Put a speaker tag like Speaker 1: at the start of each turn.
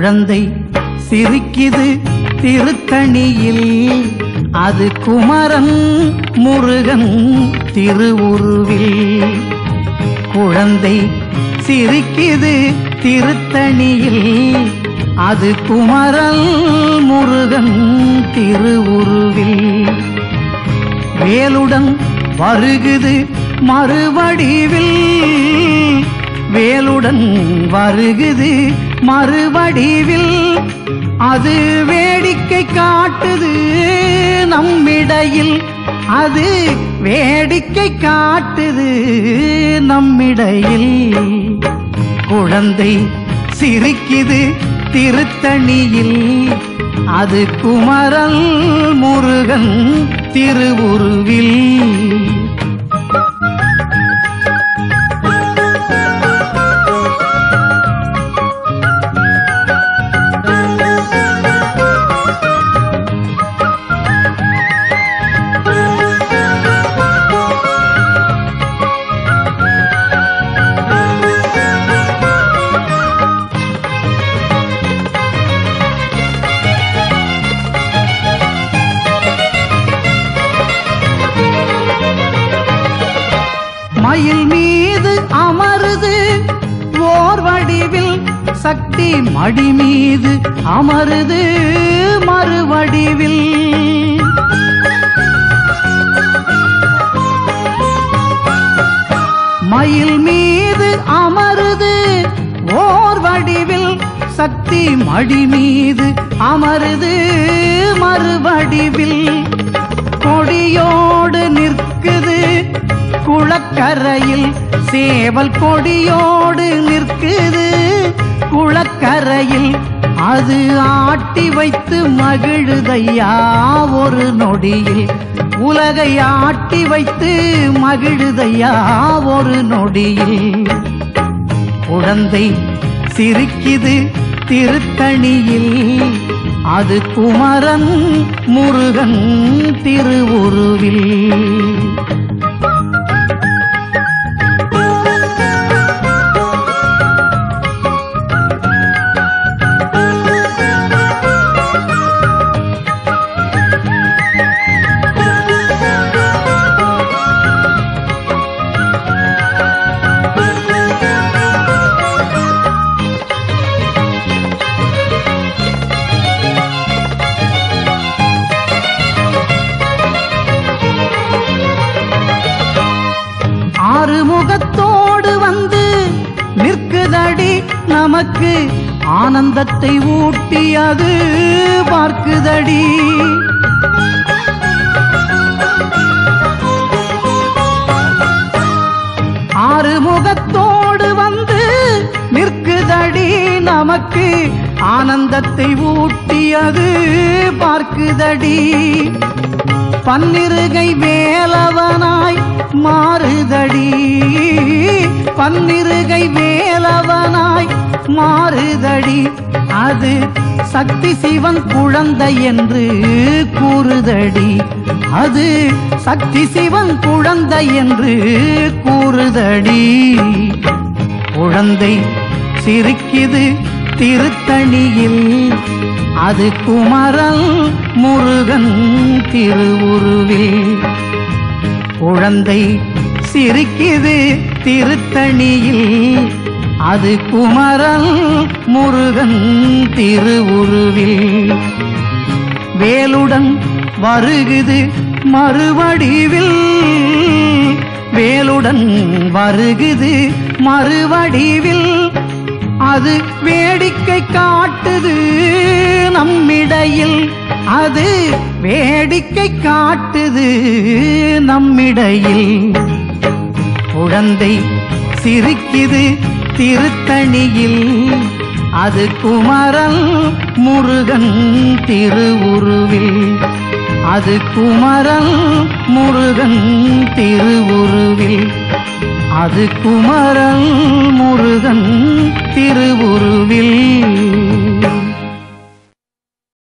Speaker 1: குழந்தை சிரிக்குது திருத்தணியில் அது குமரன் முருகன் திருவுருவில். குழந்தை சிரிக்குது திருத்தணியில். அது குமரல் முருகன் திருவுருவில். வேலுடன் வருகுது மறுவடிவில். வேலுடன் வருகுது மறுவடிவில். அது வேடிக்கை காட்டுது நம்மிடையில். அது வேடிக்கை காட்டுது நம்மிடையில். குழந்தை சிரிக்குது திருத்தணியில். அது குமரன் முருகன் திருவுருவில். சக்தி மடி மீது அமருது மறுவடிவில். மயில் மீது அமருது ஓர் வடிவில் சக்தி மடி மீது அமருது மறுவடிவில். கொடியோடு நிற்குது குளக்கரையில். சேவல் கொடியோடு அது ஆட்டி வைத்து மகிழுதையா? ஒரு நொடியில் உலகை ஆட்டி வைத்து மகிழுதையா? ஒரு நொடியில் குழந்தை சிரிக்குது திருத்தணியில். அது குமரன் முருகன் திருவுருவில். பார்க்குதடி நமக்கு ஆனந்தத்தை ஊட்டி அது பார்க்குதடி. ஆறுமுகத்தோடு வந்து நிற்குதடி நமக்கு ஆனந்தத்தை ஊட்டி அது பார்க்குதடி. பன்னிருகை வேலவனாய் மாறுதடி. பன்னிருகை வேலவ மாறுதடி. அது சக்தி சிவன் குழந்தை என்று கூறுதடி. அது சக்தி சிவன் குழந்தை என்று கூறுதடி. குழந்தை சிரிக்குது திருத்தணியில். அது குமரன் முருகன் திருவுருவில். குழந்தை சிரிக்குது திருத்தணியில். அது குமரன் முருகன் திருவுருவில். வேலுடன் வருகுது மறுவடிவில். வேலுடன் வருகுது மறுவடிவில். அது வேடிக்கை காட்டுது நம்மிடையில். அது வேடிக்கை காட்டுது நம்மிடையில். குழந்தை சிரிக்குது திருத்தணியில் அது குமரல் முருகன் திருவுருவில். அது குமரல் முருகன் திருவுருவில். அது குமரல் முருகன் திருவுருவில்.